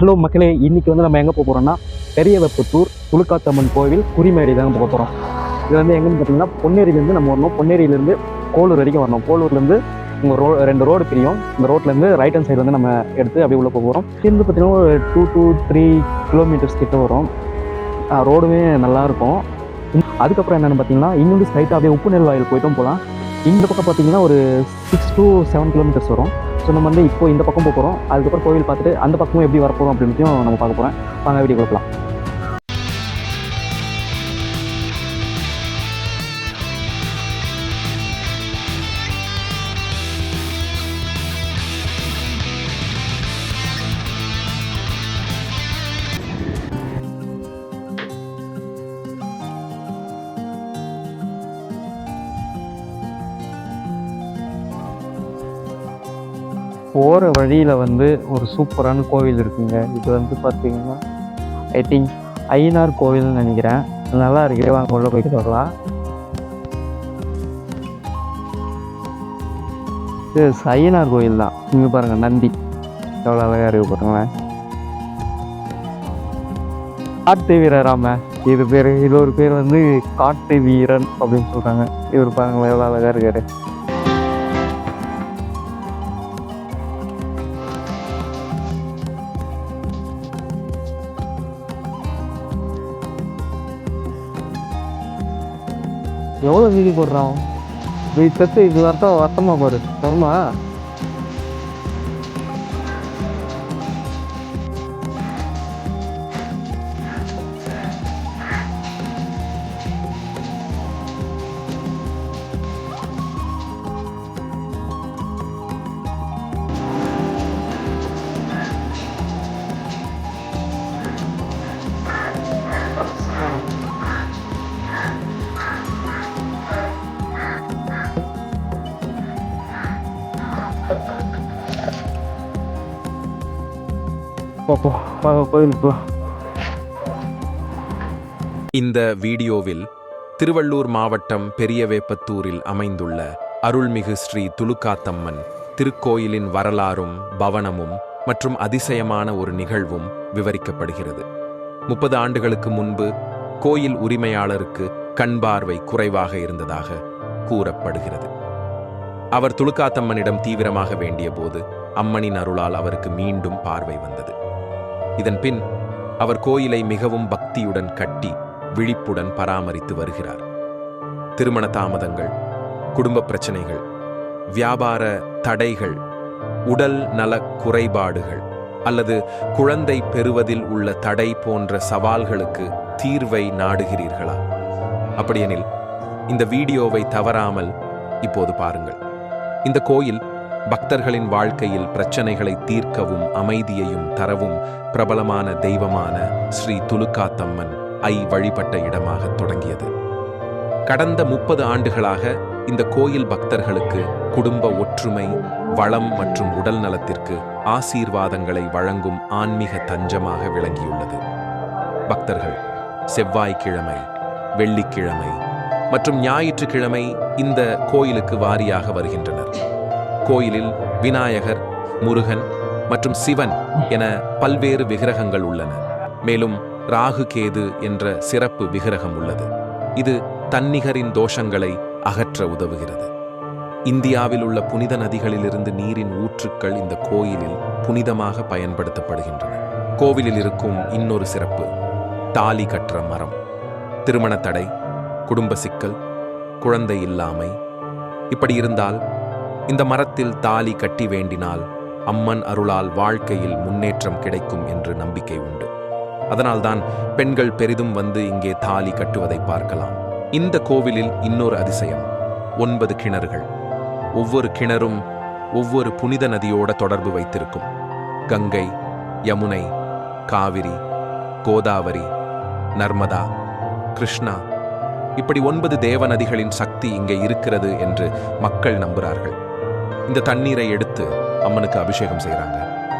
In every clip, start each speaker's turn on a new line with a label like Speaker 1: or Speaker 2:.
Speaker 1: Hello மக்களே இன்றைக்கி வந்து நம்ம எங்கே போக போகிறோம்னா பெரிய வெப்பத்தூர் துளுக்காத்தம்மன் கோவில் குறிமேடி தான் போக போகிறோம் இது வந்து எங்கேன்னு பார்த்தீங்கன்னா பொன்னேரியிலேருந்து நம்ம வரணும். பொன்னேரியிலேருந்து கோலூர் வரைக்கும் வரணும். கோலூர்லேருந்து உங்கள் ரோ ரெண்டு ரோடு பிரியும். இந்த ரோட்லேருந்து ரைட் ஹேண்ட் சைடு வந்து நம்ம எடுத்து அப்படியே உள்ளே போக போகிறோம் இருந்து பார்த்தீங்கன்னா ஒரு டூ டூ த்ரீ கிலோமீட்டர்ஸ் கிட்ட வரும். ரோடுமே நல்லாயிருக்கும் அதுக்கப்புறம் என்னென்னு பார்த்தீங்கன்னா இன்னொரு ஸ்ட்ரைட்டாக அப்படியே உப்பு நெல் வாயில் போயிட்டும் போகலாம். இந்த பக்கம் பார்த்தீங்கன்னா ஒரு சிக்ஸ் டூ செவன் கிலோமீட்டர்ஸ் வரும். நம்ம வந்து இப்போ இந்த பக்கம் போக போகிறோம் அதுக்கப்புறம் கோவில் பார்த்துட்டு அந்த பக்கமும் எப்படி வரப்போகிறோம் அப்படின்றதையும் நம்ம பார்க்க போகிறோம் வாங்க வீடியோ கொடுக்கலாம் போகிற வழியில் வந்து ஒரு சூப்பரான கோவில் இருக்குங்க. இது வந்து பார்த்தீங்கன்னா ஐ திங்க் ஐநார் கோவில்னு நினைக்கிறேன். நல்லா இருக்கு. வாங்க உள்ள போயிட்டு வரலாம். இது ஐயனார் கோயில் தான். இங்கே பாருங்கள் நந்தி. எவ்வளோ அழகாக இருக்கு பாருங்களேன். காட்டு வீரராம. இது பேர் இது ஒரு பேர் வந்து காட்டு வீரன் அப்படின்னு சொல்கிறாங்க இவர் பாருங்களேன் எவ்வளோ அழகாக இருக்காரு. எவ்வளோ வீதி போடுறான் இது தத்து இது அர்த்தம் வருத்தமாக பாரு. வருமா பார்ப்போம் கோயிலுக்கு போ.
Speaker 2: இந்த வீடியோவில் திருவள்ளூர் மாவட்டம் பெரியவேப்பத்தூரில் அமைந்துள்ள அருள்மிகு ஸ்ரீ துலுக்காத்தம்மன் திருக்கோயிலின் வரலாறும் பவனமும் மற்றும் அதிசயமான ஒரு நிகழ்வும் விவரிக்கப்படுகிறது. முப்பது ஆண்டுகளுக்கு முன்பு கோயில் உரிமையாளருக்கு கண் பார்வை குறைவாக இருந்ததாக கூறப்படுகிறது. அவர் துலுக்காத்தம்மனிடம் தீவிரமாக வேண்டியபோது அம்மனின் அருளால் அவருக்கு மீண்டும் பார்வை வந்தது. இதன் பின் அவர் கோயிலை மிகவும் பக்தியுடன் கட்டி விழிப்புடன் பராமரித்து வருகிறார். திருமண தாமதங்கள் குடும்ப பிரச்சனைகள் வியாபார தடைகள் உடல் நல குறைபாடுகள் அல்லது குழந்தை பெறுவதில் உள்ள தடை போன்ற சவால்களுக்கு தீர்வை நாடுகிறீர்களா? அப்படியெனில் இந்த வீடியோவை தவறாமல் இப்போது பாருங்கள். இந்த கோயில் பக்தர்களின் வாழ்க்கையில் பிரச்சனைகளை தீர்க்கவும் அமைதியையும் தரவும் பிரபலமான தெய்வமான ஸ்ரீ துலுக்காத்தம்மன் ஐ வழிபட்ட இடமாக தொடங்கியது. கடந்த முப்பது ஆண்டுகளாக இந்த கோயில் பக்தர்களுக்கு குடும்ப ஒற்றுமை வளம் மற்றும் உடல் நலத்திற்கு ஆசீர்வாதங்களை வழங்கும் ஆன்மீக தஞ்சமாக விளங்கியுள்ளது. பக்தர்கள் செவ்வாய்க்கிழமை வெள்ளிக்கிழமை மற்றும் ஞாயிற்றுக்கிழமை இந்த கோயிலுக்கு வாரியாக வருகின்றனர். கோயிலில் விநாயகர் முருகன் மற்றும் சிவன் என பல்வேறு விக்கிரகங்கள் உள்ளன. மேலும் ராகு கேது என்ற சிறப்பு விக்கிரகம் உள்ளது. இது தன்னிகரின் தோஷங்களை அகற்ற உதவுகிறது. இந்தியாவில் உள்ள புனித நதிகளிலிருந்து நீரின் ஊற்றுக்கள் இந்த கோயிலில் புனிதமாக பயன்படுத்தப்படுகின்றன. கோவிலில் இருக்கும் இன்னொரு சிறப்பு தாலி கற்ற மரம். திருமண தடை குடும்ப சிக்கல் குழந்தை இல்லாமை. இப்படி இருந்தால் இந்த மரத்தில் தாலி கட்டி வேண்டினால் அம்மன் அருளால் வாழ்க்கையில் முன்னேற்றம் கிடைக்கும் என்று நம்பிக்கை உண்டு. அதனால்தான் பெண்கள் பெரிதும் வந்து இங்கே தாலி கட்டுவதை பார்க்கலாம். இந்த கோவிலில் இன்னொரு அதிசயம். ஒன்பது கிணறுகள். ஒவ்வொரு கிணறும் ஒவ்வொரு புனித நதியோட தொடர்பு வைத்திருக்கும். கங்கை யமுனை காவிரி கோதாவரி நர்மதா கிருஷ்ணா. இப்படி ஒன்பது தேவ நதிகளின் சக்தி இங்கே இருக்கிறது என்று மக்கள் நம்புகிறார்கள். இந்த தண்ணீரை எடுத்து அம்மனுக்கு அபிஷேகம் செய்கிறாங்க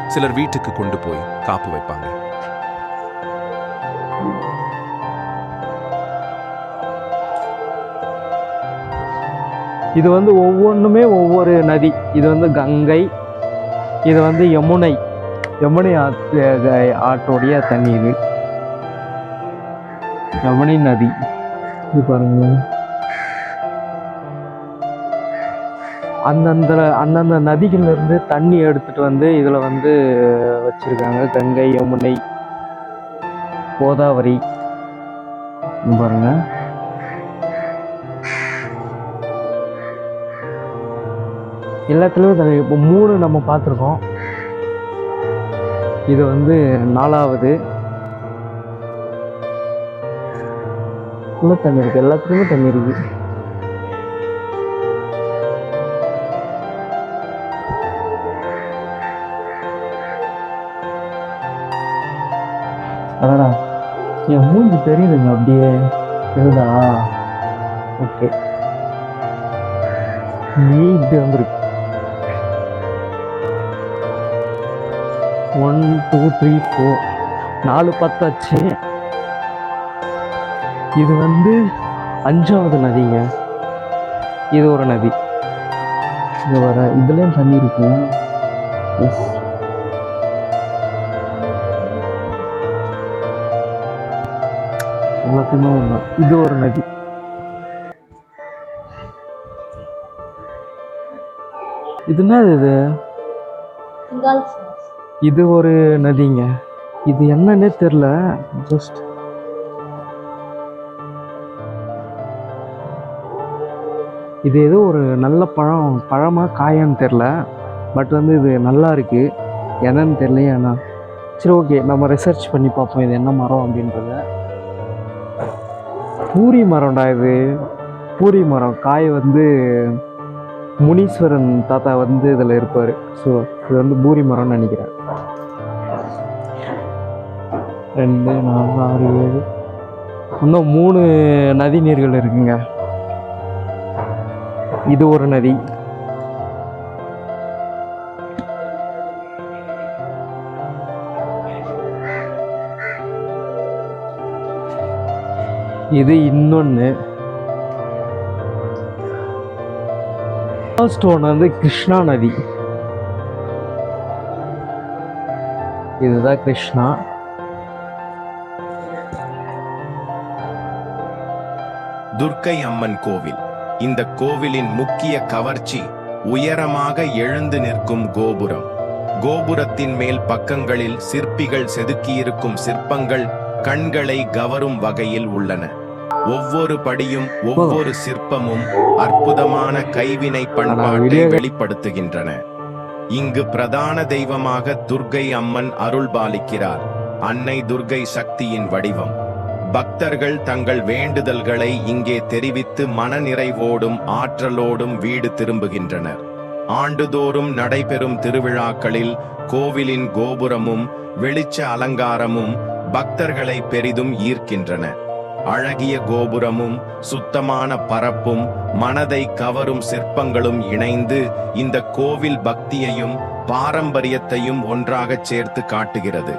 Speaker 2: சிலர் வீட்டுக்கு கொண்டு போய் காப்பு வைப்பாங்க.
Speaker 1: இது வந்து ஒவ்வொன்றுமே ஒவ்வொரு நதி. இது வந்து கங்கை இது வந்து யமுனை. யமுனை ஆற்று அஹ், ஆற்றோடைய யமுனை நதி. இது பாருங்க அந்தந்த அந்தந்த நதிகள்லேருந்து தண்ணி எடுத்துட்டு வந்து இதில் வந்து வச்சுருக்காங்க. கங்கை யமுனை கோதாவரி. பாருங்க. எல்லாத்துலேயுமே தண்ணி இப்போ மூணு நம்ம பார்த்துருக்கோம். இது வந்து நாலாவது. உள்ள தண்ணி இருக்குது எல்லாத்துலேயுமே தண்ணி இருக்குது அடடா என் மூஞ்சி தெரியுதுங்க அப்படியே. தெரியுதா ஓகே. நீ இப்படி வந்துருக்கு. ஒன் டூ த்ரீ ஃபோர் நாலு பத்தாச்சு. இது வந்து அஞ்சாவது நதிங்க. இது ஒரு நதி. இது வர இதுலேயும் தண்ணி இருக்கு எஸ் எல்லாத்தையுமே ஒன்று இது ஒரு நதி. இது என்னது இது? இது ஒரு நதிங்க. இது என்னன்னே தெரில. ஜஸ்ட் இது ஏதோ ஒரு நல்ல பழம் பழமா காயான்னு தெரில. பட் வந்து இது நல்லா இருக்கு. என்னன்னு தெரியலையே அண்ணா சரி ஓகே நம்ம ரிசர்ச் பண்ணி பார்ப்போம். இது என்ன மரம் அப்படின்றத. பூரி மரம்டா இது? பூரி மரம். காய் வந்து முனீஸ்வரன் தாத்தா வந்து இதில் இருப்பார். ஸோ இது வந்து பூரி மரம்னு நினைக்கிறேன். ரெண்டு நாலு ஆறு ஏழு. இன்னும் மூணு நதி நீர்கள் இருக்குங்க. இது ஒரு நதி. இது இன்னொன்று ஃபர்ஸ்ட் ஒன் வந்து கிருஷ்ணா நதி. இதுதான் கிருஷ்ணா.
Speaker 2: துர்க்கை அம்மன் கோவில். இந்த கோவிலின் முக்கிய கவர்ச்சி உயரமாக எழுந்து நிற்கும் கோபுரம். கோபுரத்தின் மேல் பக்கங்களில் சிற்பிகள் செதுக்கியிருக்கும் சிற்பங்கள் கண்களை கவரும் வகையில் உள்ளன. ஒவ்வொரு படியும் ஒவ்வொரு சிற்பமும் அற்புதமான கைவினை பண்பாட்டை வெளிப்படுத்துகின்றன. இங்கு பிரதான தெய்வமாக துர்க்கை அம்மன் அருள் பாலிக்கிறார். அன்னை துர்க்கை சக்தியின் வடிவம். பக்தர்கள் தங்கள் வேண்டுதல்களை இங்கே தெரிவித்து மனநிறைவோடும் ஆற்றலோடும் வீடு திரும்புகின்றனர். ஆண்டுதோறும் நடைபெறும் திருவிழாக்களில் கோவிலின் கோபுரமும் வெளிச்ச அலங்காரமும் பக்தர்களை பெரிதும் ஈர்க்கின்றன. அழகிய கோபுரமும் சுத்தமான பரப்பும் மனதை கவரும் சிற்பங்களும் இணைந்து இந்த கோவில் பக்தியையும் பாரம்பரியத்தையும் ஒன்றாக சேர்த்து காட்டுகிறது.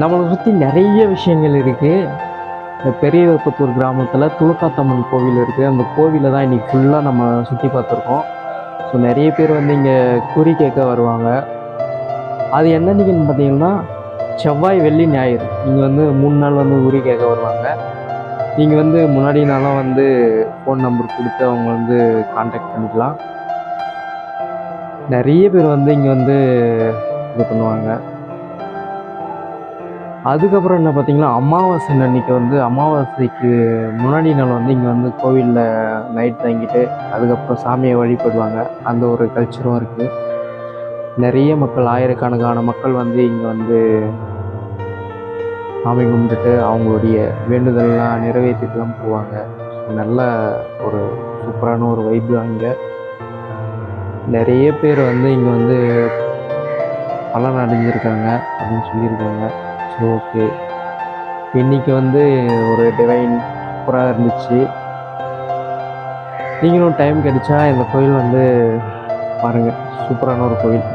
Speaker 1: நம்மளை பற்றி நிறைய விஷயங்கள் இருக்குது இந்த பெரிய வெப்பத்தூர் கிராமத்தில் துளுக்காத்தம்மன் கோவில் இருக்குது அந்த கோவிலை தான் இன்றைக்கி ஃபுல்லாக நம்ம சுற்றி பார்த்துருக்கோம். ஸோ நிறைய பேர் வந்து இங்கே குறி கேட்க வருவாங்க. அது என்னன்னைக்குன்னு பார்த்தீங்கன்னா செவ்வாய் வெள்ளி ஞாயிறு. இங்கே வந்து மூணு நாள் வந்து குறி கேட்க வருவாங்க. நீங்கள் வந்து முன்னாடி நாளாக வந்து ஃபோன் நம்பர் கொடுத்து அவங்க வந்து காண்டாக்ட் பண்ணிக்கலாம். நிறைய பேர் வந்து இங்கே வந்து இது பண்ணுவாங்க. அதுக்கப்புறம் என்ன பார்த்திங்கன்னா அமாவாசை அன்னைக்கு வந்து அமாவாசைக்கு முன்னாடி நாள் வந்து இங்கே வந்து கோவிலில் நைட் தங்கிட்டு அதுக்கப்புறம் சாமியை வழிபடுவாங்க. அந்த ஒரு கல்ச்சரும் இருக்குது நிறைய மக்கள் ஆயிரக்கணக்கான மக்கள் வந்து இங்கே வந்து சாமி கும்பிட்டுட்டு அவங்களுடைய வேண்டுதல்லாம் நிறைவேற்றிட்டுலாம் போவாங்க. நல்ல ஒரு சூப்பரான ஒரு வைப் தான் இங்கே. நிறைய பேர் வந்து இங்கே வந்து பலன் அடைஞ்சிருக்காங்க அப்படின்னு சொல்லியிருக்காங்க. சரி ஓகே இன்னைக்கு வந்து ஒரு டிவைன் சூப்பராக இருந்துச்சு. நீங்களும் டைம் கிடைச்சா இந்த கோயில் வந்து பாருங்கள் சூப்பரான ஒரு கோயில்.